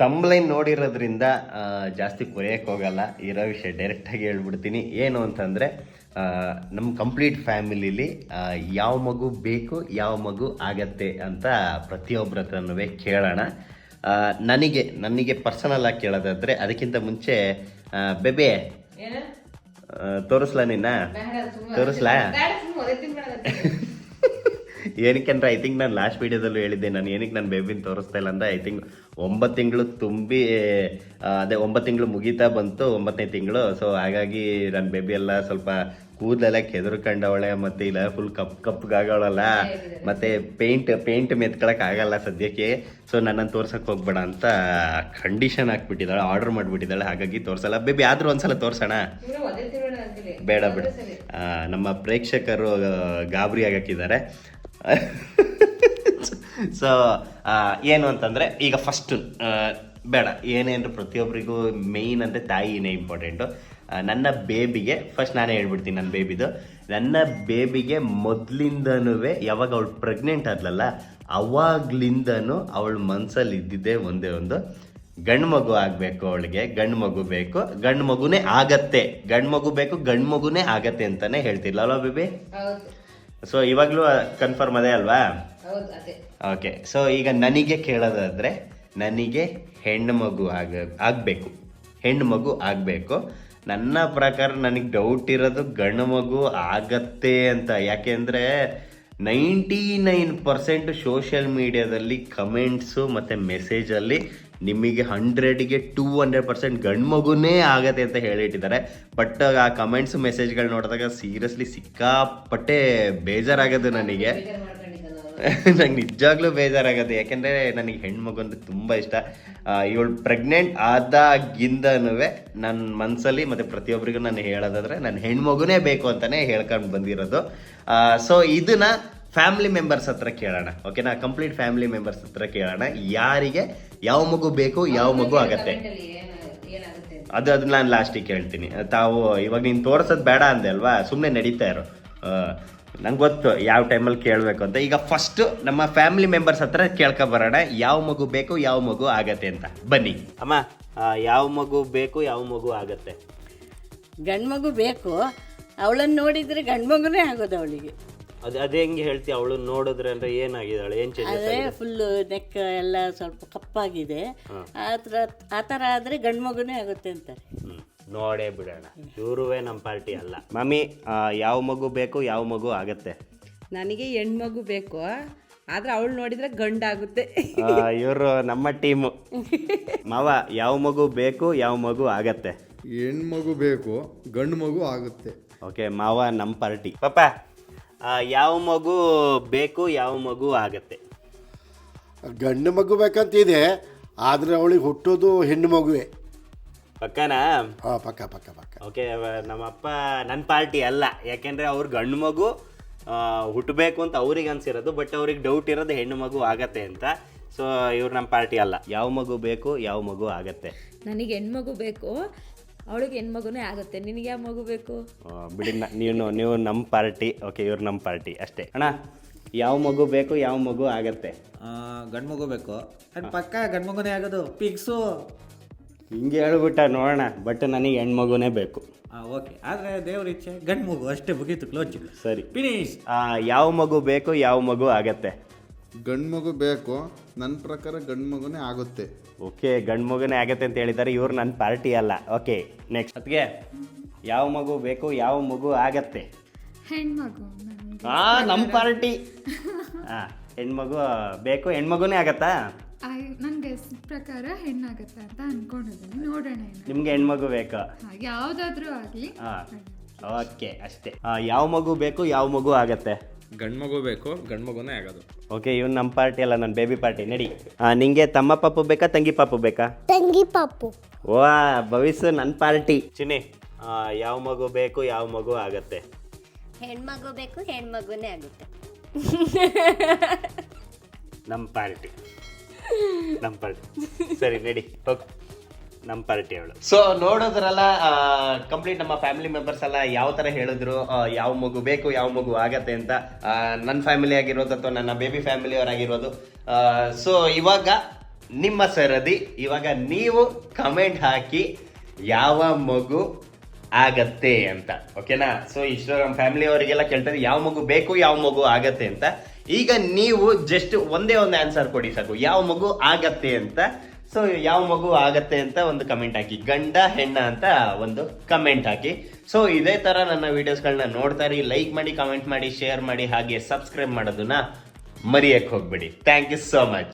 ತಮ್ಲೈನ್ ನೋಡಿರೋದ್ರಿಂದ ಜಾಸ್ತಿ ಕೊರೆಯಕ್ಕೆ ಹೋಗಲ್ಲ. ಇರೋ ವಿಷಯ ಡೈರೆಕ್ಟಾಗಿ ಹೇಳ್ಬಿಡ್ತೀನಿ. ಏನು ಅಂತಂದರೆ ನಮ್ಮ ಕಂಪ್ಲೀಟ್ ಫ್ಯಾಮಿಲಿಲಿ ಯಾವ ಮಗು ಬೇಕು ಯಾವ ಮಗು ಆಗತ್ತೆ ಅಂತ ಪ್ರತಿಯೊಬ್ಬರ ಹತ್ರನೂ ಕೇಳೋಣ. ನನಗೆ ನನಗೆ ಪರ್ಸನಲ್ ಆಗಿ ಕೇಳೋದಾದ್ರೆ ಅದಕ್ಕಿಂತ ಮುಂಚೆ ಬೆಬೆ. ತೋರಿಸ್ಲಾ ನಿನ್ನ? ತೋರಿಸ್ಲಾ ಬೇಡ ಸುಮ್ಮನೆ ಒದೆ ತಿನ್ಬೇಡ ಏನಕ್ಕೆ ಅಂದ್ರೆ ಐ ಥಿಂಕ್ ನಾನು ಲಾಸ್ಟ್ ವಿಡಿಯೋದಲ್ಲೂ ಹೇಳಿದ್ದೆ ನಾನು ಏನಕ್ಕೆ ನಾನು ಬೇಬಿನ ತೋರಿಸ್ತಾ ಇಲ್ಲ ಅಂದ್ರೆ ಐ ಥಿಂಕ್ ಒಂಬತ್ತು ತಿಂಗಳು ತುಂಬಿ ಅದೇ ಒಂಬತ್ತು ತಿಂಗಳು ಮುಗೀತಾ ಬಂತು ಒಂಬತ್ತನೇ ತಿಂಗಳು. ಸೊ ಹಾಗಾಗಿ ನನ್ನ ಬೇಬಿ ಎಲ್ಲ ಸ್ವಲ್ಪ ಕೂದಲೆಲ್ಲ ಕೆದರ್ಕೊಂಡವಳೆ ಮತ್ತೆ ಇಲ್ಲ ಫುಲ್ ಕಪ್ ಕಪ್ಗಾಗವಳಲ್ಲ ಮತ್ತೆ ಪೇಂಟ್ ಪೇಂಟ್ ಮೆತ್ಕೊಳಕ್ ಆಗಲ್ಲ ಸದ್ಯಕ್ಕೆ. ಸೊ ನನ್ನನ್ನು ತೋರ್ಸಕ್ ಹೋಗ್ಬೇಡ ಅಂತ ಕಂಡೀಷನ್ ಹಾಕ್ಬಿಟ್ಟಿದ್ದಾಳೆ ಆರ್ಡರ್ ಮಾಡಿಬಿಟ್ಟಿದ್ದಾಳೆ ಹಾಗಾಗಿ ತೋರ್ಸಲ್ಲ. ಬೇಬಿ ಆದ್ರೂ ಒಂದ್ಸಲ ತೋರ್ಸೋಣ. ಬೇಡ ಬೇಡ. ನಮ್ಮ ಪ್ರೇಕ್ಷಕರು ಗಾಬರಿ ಆಗಕ್ಕಿದ್ದಾರೆ. ಸೊ ಏನು ಅಂತಂದರೆ, ಈಗ ಫಸ್ಟ್ ಬೇಡ ಏನೇನು ಪ್ರತಿಯೊಬ್ಬರಿಗೂ ಮೇಯ್ನ್ ಅಂದರೆ ತಾಯಿನೇ ಇಂಪಾರ್ಟೆಂಟು ನನ್ನ ಬೇಬಿಗೆ ಫಸ್ಟ್ ನಾನೇ ಹೇಳ್ಬಿಡ್ತೀನಿ ನನ್ನ ಬೇಬಿದು ನನ್ನ ಬೇಬಿಗೆ ಮೊದಲಿಂದನೂ ಯಾವಾಗ ಅವಳು ಪ್ರೆಗ್ನೆಂಟ್ ಆದ್ಲಲ್ಲ, ಅವಾಗ್ಲಿಂದನೂ ಅವಳ ಮನಸ್ಸಲ್ಲಿ ಇದ್ದಿದ್ದೇ ಒಂದೇ ಒಂದು. ಗಂಡು ಮಗು ಆಗಬೇಕು ಅವಳಿಗೆ, ಗಂಡು ಮಗು ಬೇಕು, ಗಂಡು ಮಗುನೇ ಆಗತ್ತೆ. ಗಂಡು ಮಗು ಬೇಕು, ಗಂಡು ಮಗುನೇ ಆಗತ್ತೆ ಅಂತಾನೆ ಹೇಳ್ತಿಲ್ಲ ಅಲ್ವಾ, ಬೇಬಿ? ಸೊ ಇವಾಗಲೂ ಕನ್ಫರ್ಮ್ ಅದೇ ಅಲ್ವಾ? ಓಕೆ ಸೊ ಈಗ ನನಗೆ ಕೇಳೋದಾದ್ರೆ ನನಗೆ ಹೆಣ್ಣು ಮಗು ಆಗ ಆಗಬೇಕು. ಹೆಣ್ಣು ಮಗು ಆಗಬೇಕು. ನನ್ನ ಪ್ರಕಾರ ನನಗೆ ಡೌಟ್ ಇರೋದು ಗಂಡು ಮಗು ಆಗತ್ತೆ ಅಂತ. ಯಾಕೆಂದರೆ ನೈಂಟಿ ನೈನ್ ಪರ್ಸೆಂಟ್ ಸೋಷಿಯಲ್ ಮೀಡಿಯಾದಲ್ಲಿ ಕಮೆಂಟ್ಸು ಮತ್ತು ಮೆಸೇಜಲ್ಲಿ ನಿಮಗೆ ಹಂಡ್ರೆಡ್ಗೆ ಟೂ ಹಂಡ್ರೆಡ್ ಪರ್ಸೆಂಟ್ ಗಂಡು ಮಗುನೇ ಆಗತ್ತೆ ಅಂತ ಹೇಳಿಟ್ಟಿದ್ದಾರೆ. ಬಟ್ ಆ ಕಮೆಂಟ್ಸ್ ಮೆಸೇಜ್ಗಳು ನೋಡಿದಾಗ ಸೀರಿಯಸ್ಲಿ ಸಿಕ್ಕಾಪಟ್ಟೆ ಬೇಜಾರಾಗೋದು ನನಗೆ. ನಂಗೆ ನಿಜವಾಗ್ಲೂ ಬೇಜಾರಾಗತ್ತೆ. ಯಾಕೆಂದರೆ ನನಗೆ ಹೆಣ್ಮಗು ಅಂದರೆ ತುಂಬ ಇಷ್ಟ. ಇವಳು ಪ್ರೆಗ್ನೆಂಟ್ ಆದಾಗಿಂದನೂ ನನ್ನ ಮನಸ್ಸಲ್ಲಿ ಮತ್ತು ಪ್ರತಿಯೊಬ್ಬರಿಗೂ ನಾನು ಹೇಳೋದಾದರೆ ನನ್ನ ಹೆಣ್ಮಗುನೇ ಬೇಕು ಅಂತಲೇ ಹೇಳ್ಕೊಂಡು ಬಂದಿರೋದು. ಸೊ ಇದನ್ನ ಫ್ಯಾಮಿಲಿ ಮೆಂಬರ್ಸ್ ಹತ್ರ ಕೇಳೋಣ ಓಕೆನಾ ಕಂಪ್ಲೀಟ್ ಫ್ಯಾಮಿಲಿ ಮೆಂಬರ್ಸ್ ಹತ್ರ ಕೇಳೋಣ. ಯಾರಿಗೆ ಯಾವ ಮಗು ಬೇಕು ಯಾವ ಮಗು ಆಗತ್ತೆ. ಅದು ಅದನ್ನ ನಾನು ಲಾಸ್ಟಿಗೆ ಕೇಳ್ತೀನಿ. ತಾವು ಇವಾಗ ನೀನು ತೋರಿಸೋದು ಬೇಡ ಅಂದೆ ಅಲ್ವಾ? ಸುಮ್ಮನೆ ನಡೀತಾ ಇರು. ನಂಗೆ ಗೊತ್ತು ಯಾವ ಟೈಮಲ್ಲಿ ಕೇಳಬೇಕು ಅಂತ. ಈಗ ಫಸ್ಟ್ ನಮ್ಮ ಫ್ಯಾಮಿಲಿ ಮೆಂಬರ್ಸ್ ಹತ್ರ ಕೇಳ್ಕೊ ಬರೋಣ. ಯಾವ ಮಗು ಬೇಕು ಯಾವ ಮಗು ಆಗತ್ತೆ ಅಂತ. ಬನ್ನಿ. ಅಮ್ಮ ಯಾವ ಮಗು ಬೇಕು ಯಾವ ಮಗು ಆಗತ್ತೆ? ಗಂಡು ಮಗು ಬೇಕು. ಅವಳನ್ನು ನೋಡಿದರೆ ಗಂಡು ಮಗುನೇ ಆಗೋದು ಅವಳಿಗೆ. ಅದು ಅದೇ ಹೆಂಗೆ ಹೇಳ್ತಿ ಅವಳು ನೋಡಿದ್ರೆ ಅಂದ್ರೆ ಏನಾಗಿದ್ದಾಳೆ ಏನು ಚೇಂಜಸ್ ಅದೇ ಫುಲ್ಲು ನೆಕ್ ಎಲ್ಲ ಸ್ವಲ್ಪ ಕಪ್ಪಾಗಿದೆ. ಆತರ ಆತರ ಆದ್ರೆ ಥರ ಆದರೆ ಗಂಡು ಮಗುನೇ ಆಗುತ್ತೆ ಅಂತಾರೆ. ನೋಡೇ ಬಿಡೋಣ. ಇವ್ರುವೇ ನಮ್ಮ ಪಾರ್ಟಿ ಅಲ್ಲ. ಮಮ್ಮಿ ಯಾವ ಮಗು ಬೇಕು ಯಾವ ಮಗು ಆಗತ್ತೆ? ನನಗೆ ಹೆಣ್ಮಗು ಬೇಕು ಆದ್ರೆ ಅವಳು ನೋಡಿದ್ರೆ ಗಂಡಾಗುತ್ತೆ ಇವರು ನಮ್ಮ ಟೀಮು ಮಾವ ಯಾವ ಮಗು ಬೇಕು ಯಾವ ಮಗು ಆಗತ್ತೆ? ಹೆಣ್ಮಗು ಬೇಕು ಗಂಡು ಮಗು ಆಗುತ್ತೆ. ಓಕೆ ಮಾವ ನಮ್ಮ ಪಾರ್ಟಿ ಪಾಪ ಯಾವ ಮಗು ಬೇಕು ಯಾವ ಮಗು ಆಗತ್ತೆ? ಗಂಡು ಮಗು ಬೇಕಂತಿದೆ ಆದರೆ ಅವಳಿಗೆ ಹುಟ್ಟೋದು ಹೆಣ್ಣು ಮಗುವೆ. ಪಕ್ಕನಾ? ಹಾಂ ಪಕ್ಕ ಪಕ್ಕ ಪಕ್ಕ. ಓಕೆ ನಮ್ಮಪ್ಪ ನನ್ನ ಪಾರ್ಟಿ ಅಲ್ಲ. ಯಾಕೆಂದ್ರೆ ಅವ್ರು ಗಂಡು ಮಗು ಆ, ಹುಟ್ಟಬೇಕು ಅಂತ ಅವ್ರಿಗೆ ಅನ್ಸಿರೋದು ಬಟ್ ಅವ್ರಿಗೆ ಡೌಟ್ ಇರೋದು ಹೆಣ್ಣು ಮಗು ಆಗತ್ತೆ ಅಂತ. ಸೊ ಇವ್ರು ನಮ್ಮ ಪಾರ್ಟಿ ಅಲ್ಲ. ಯಾವ ಮಗು ಬೇಕು ಯಾವ ಮಗು ಆಗತ್ತೆ? ನನಗೆ ಹೆಣ್ಮಗು ಬೇಕು. ಅವಳಿಗೆ ಹೆಣ್ಮಗುನೇ ಆಗುತ್ತೆ. ನಿನಗೆ ಯಾವ ಮಗು ಬೇಕು? ಬಿಡಿ ನೀನು ನೀವು ನೀವು ನಮ್ಮ ಪಾರ್ಟಿ. ಓಕೆ ಇವ್ರು ನಮ್ಮ ಪಾರ್ಟಿ ಅಷ್ಟೇ. ಅಣ್ಣ ಯಾವ ಮಗು ಬೇಕು ಯಾವ ಮಗು ಆಗತ್ತೆ? ಗಂಡು ಮಗು ಬೇಕು. ಅಂಡ್ ಪಕ್ಕ ಗಂಡು ಮಗುನೇ ಆಗೋದು. ಪಿಕ್ಸು ಹಿಂಗೆ ಹೇಳ್ಬಿಟ್ಟ ನೋಡೋಣ ಬಟ್ ನನಗೆ ಹೆಣ್ಮಗುನೇ ಬೇಕು. ಓಕೆ ಆದರೆ ದೇವ್ರ ಇಚ್ಛೆ ಗಂಡು ಮಗು ಅಷ್ಟೇ ಮುಗೀತು ಕ್ಲೋಚ್ ಸರಿ. ಫಿನಿಶ್ ಆ, ಯಾವ ಮಗು ಬೇಕು ಯಾವ ಮಗು ಆಗತ್ತೆ? ಗಂಡು ಮಗು ಬೇಕು ನನ್ನ ಪ್ರಕಾರ ಗಂಡು ಮಗುನೇ ಆಗುತ್ತೆ. ಓಕೆ ಗಂಡು ಮಗುನೇ ಆಗತ್ತೆ ಅಂತ ಹೇಳಿದ್ದಾರೆ ಇವ್ರು ನನ್ನ ಪಾರ್ಟಿ ಅಲ್ಲ. ಓಕೆ ನೆಕ್ಸ್ಟ್ ಅದಕ್ಕೆ ಯಾವ ಮಗು ಬೇಕು ಯಾವ ಮಗು ಆಗತ್ತೆ? ಹೆಣ್ಮಗು ಆ ನಮ್ಮ ಪಾರ್ಟಿ ಹಾ ಹೆಣ್ಮಗು ಬೇಕು ಹೆಣ್ಮಗುನೇ ಆಗತ್ತಾ? ನನಗೆ ಪ್ರಕಾರ ಹೆಣ್ಣಾಗತ್ತೆ ಅಂತ ಅನ್ಕೊಂಡಿದ್ದೀನಿ ನೋಡೋಣ ನಿಮ್ಗೆ ಹೆಣ್ಮಗು ಬೇಕು? ಯಾವುದಾದ್ರೂ ಆಗಲಿ. ಹಾ ಓಕೆ ಅಷ್ಟೇ. ಆ, ಯಾವ ಮಗು ಬೇಕು ಯಾವ ಮಗು ಆಗತ್ತೆ? ಗಂಡು ಮಗು ಬೇಕು ಗಂಡು ಮಗುನೇ ಆಗೋದು. ಓಕೆ ಇವ್ನು ನಮ್ಮ ಪಾರ್ಟಿ ಅಲ್ಲ ನನ್ನ ಬೇಬಿ ಪಾರ್ಟಿ ನಡಿ. ಆ, ನಿಂಗೆ ತಮ್ಮ ಪಾಪು ಬೇಕಾ ತಂಗಿ ಪಾಪು ಬೇಕಾ? ತಂಗಿ ಪಾಪು ವಾ ಭವಿಷ್ಯ ನನ್ನ ಪಾರ್ಟಿ ಚಿನ್ನಿ ಯಾವ ಮಗು ಬೇಕು ಯಾವ ಮಗು ಆಗತ್ತೆ? ಹೆಣ್ಮಗು ಬೇಕು ಹೆಣ್ಮಗುನೇ ಆಗುತ್ತೆ. ನಮ್ಮ ಪಾರ್ಟಿ ನಮ್ಮ ಪಾರ್ಟಿ ಸರಿ ನಡಿ ಹೋಗ್. ನಮ್ಮ ಪಾರ್ಟಿ ಅವಳು ಸೊ ನೋಡೋದ್ರಲ್ಲ ಕಂಪ್ಲೀಟ್ ನಮ್ಮ ಫ್ಯಾಮಿಲಿ ಮೆಂಬರ್ಸ್ ಎಲ್ಲ ಯಾವ ತರ ಹೇಳಿದ್ರು ಯಾವ ಮಗು ಬೇಕು, ಯಾವ ಮಗು ಆಗತ್ತೆ ಅಂತ ನನ್ನ ಫ್ಯಾಮಿಲಿ ಆಗಿರೋದು ಅಥವಾ ನನ್ನ ಬೇಬಿ ಫ್ಯಾಮಿಲಿ ಅವರಾಗಿರೋದು. ಸೊ ಇವಾಗ ನಿಮ್ಮ ಸರದಿ, ಇವಾಗ ನೀವು ಕಮೆಂಟ್ ಹಾಕಿ ಯಾವ ಮಗು ಆಗತ್ತೆ ಅಂತ ಓಕೆನಾ ಸೊ ಇಷ್ಟು ನಮ್ಮ ಫ್ಯಾಮಿಲಿ ಅವರಿಗೆಲ್ಲ ಕೇಳ್ತಾರೆ, ಯಾವ ಮಗು ಬೇಕು, ಯಾವ ಮಗು ಆಗತ್ತೆ ಅಂತ. ಈಗ ನೀವು ಜಸ್ಟ್ ಒಂದೇ ಒಂದು ಆನ್ಸರ್ ಕೊಡಿ ಸಾಕು, ಯಾವ ಮಗು ಆಗತ್ತೆ ಅಂತ. ಸೊ ಯಾವ ಮಗು ಆಗತ್ತೆ ಅಂತ ಒಂದು ಕಮೆಂಟ್ ಹಾಕಿ, ಗಂಡ ಹೆಣ್ಣ ಅಂತ ಒಂದು ಕಮೆಂಟ್ ಹಾಕಿ. ಸೊ ಇದೇ ತರ ನನ್ನ ವಿಡಿಯೋಸ್ಗಳನ್ನ ನೋಡ್ತಾ ಇರಿ ಲೈಕ್ ಮಾಡಿ ಕಮೆಂಟ್ ಮಾಡಿ ಶೇರ್ ಮಾಡಿ, ಹಾಗೆ ಸಬ್ಸ್ಕ್ರೈಬ್ ಮಾಡೋದನ್ನ ಮರಿಯಕ್ಕೆ ಹೋಗ್ಬೇಡಿ. Thank you so much